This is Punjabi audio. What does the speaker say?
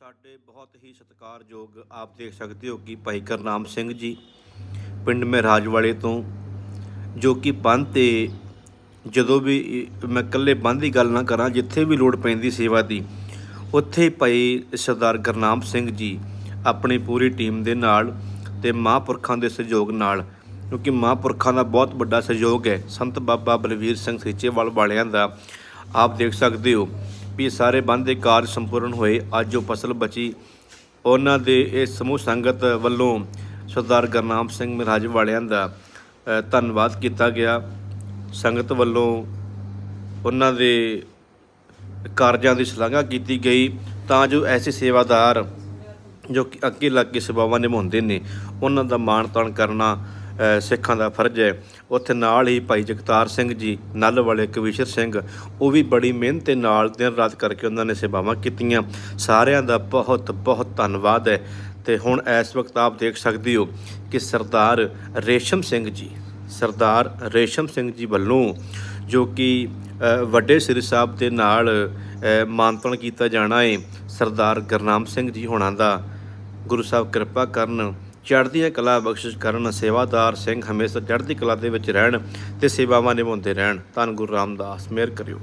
ਸਾਡੇ ਬਹੁਤ ਹੀ ਸਤਿਕਾਰਯੋਗ ਆਪ ਦੇਖ ਸਕਦੇ ਹੋ ਕਿ ਭਾਈ ਕਰਨਾਮ ਸਿੰਘ ਜੀ ਪਿੰਡ ਮਹਿਰਾਜ ਵਾਲੇ ਤੋਂ, ਜੋ ਕਿ ਬੰਦ ਤੇ ਜਦੋਂ ਵੀ ਮੈਂ ਇਕੱਲੇ ਬੰਦ ਦੀ ਗੱਲ ਨਾ ਕਰਾਂ, ਜਿੱਥੇ ਵੀ ਲੋੜ ਪੈਂਦੀ ਸੇਵਾ ਦੀ, ਉੱਥੇ ਭਾਈ ਸਰਦਾਰ ਗੁਰਨਾਮ ਸਿੰਘ ਜੀ ਆਪਣੀ ਪੂਰੀ ਟੀਮ ਦੇ ਨਾਲ ਤੇ ਮਹਾਂਪੁਰਖਾਂ ਦੇ ਸਹਿਯੋਗ ਨਾਲ, ਕਿਉਂਕਿ ਮਹਾਂਪੁਰਖਾਂ ਦਾ ਬਹੁਤ ਵੱਡਾ ਸਹਿਯੋਗ ਹੈ। ਸੰਤ ਬਾਬਾ ਬਲਵੀਰ ਸਿੰਘ ਸੀਚੇਵਾਲ ਵਾਲਿਆਂ ਦਾ ਆਪ ਦੇਖ ਸਕਦੇ ਹੋ। ਵੀ ਸਾਰੇ ਬੰਦ ਦੇ ਕਾਰਜ ਸੰਪੂਰਨ ਹੋਏ। ਅੱਜ ਜੋ ਫਸਲ ਬਚੀ। ਉਹਨਾਂ ਦੇ ਇਹ ਸਮੂਹ ਸੰਗਤ ਵੱਲੋਂ ਸਰਦਾਰ ਗੁਰਨਾਮ ਸਿੰਘ ਮਹਾਰਾਜ ਵਾਲਿਆਂ ਦਾ ਧੰਨਵਾਦ ਕੀਤਾ ਗਿਆ। ਸੰਗਤ ਵੱਲੋਂ ਉਹਨਾਂ ਦੇ ਕਾਰਜਾਂ ਦੀ ਸ਼ਲਾਘਾ ਕੀਤੀ ਗਈ। ਤਾਂ ਜੋ ਐਸੇ ਸੇਵਾਦਾਰ ਜੋ ਕਿ ਅੱਗੇ ਲੱਗ ਕੇ ਸੇਵਾਵਾਂ ਨਿਭਾਉਂਦੇ ਨੇ, ਉਹਨਾਂ ਦਾ ਮਾਣ ਤਾਣ ਕਰਨਾ ਸਿੱਖਾਂ ਦਾ ਫਰਜ਼ ਹੈ। ਉੱਥੇ ਨਾਲ ਹੀ ਭਾਈ ਜਗਤਾਰ ਸਿੰਘ ਜੀ ਨੱਲ ਵਾਲੇ ਕਵੀਸ਼ਰ ਸਿੰਘ ਉਹ ਵੀ ਬੜੀ ਮਿਹਨਤ ਦੇ ਨਾਲ ਦਿਨ ਰਾਤ ਕਰਕੇ ਉਹਨਾਂ ਨੇ ਸੇਵਾਵਾਂ ਕੀਤੀਆਂ। ਸਾਰਿਆਂ ਦਾ ਬਹੁਤ ਬਹੁਤ ਧੰਨਵਾਦ ਹੈ। ਤੇ ਹੁਣ ਇਸ ਵਕਤ ਆਪ ਦੇਖ ਸਕਦੇ ਹੋ ਕਿ ਸਰਦਾਰ ਰੇਸ਼ਮ ਸਿੰਘ ਜੀ ਸਰਦਾਰ ਰੇਸ਼ਮ ਸਿੰਘ ਜੀ ਵੱਲੋਂ ਜੋ ਕਿ ਵੱਡੇ ਸ੍ਰੀ ਸਾਹਿਬ ਦੇ ਨਾਲ ਅ, ਮਾਨਤਨ ਕੀਤਾ ਜਾਣਾ ਹੈ ਸਰਦਾਰ ਗੁਰਨਾਮ ਸਿੰਘ ਜੀ ਹੋਣਾ ਦਾ ਗੁਰੂ ਸਾਹਿਬ ਕਿਰਪਾ ਕਰਨ ਚੜ੍ਹਦੀਆਂ ਕਲਾ ਬਖਸ਼ਿਸ਼ ਕਰਨ, ਸੇਵਾਦਾਰ ਸਿੰਘ ਹਮੇਸ਼ਾ ਚੜ੍ਹਦੀ ਕਲਾ ਦੇ ਵਿੱਚ ਰਹਿਣ ਤੇ ਸੇਵਾਵਾਂ ਨਿਭਾਉਂਦੇ ਰਹਿਣ। ਧੰਨ ਗੁਰੂ ਰਾਮਦਾਸ, ਮਿਹਰ ਕਰਿਓ।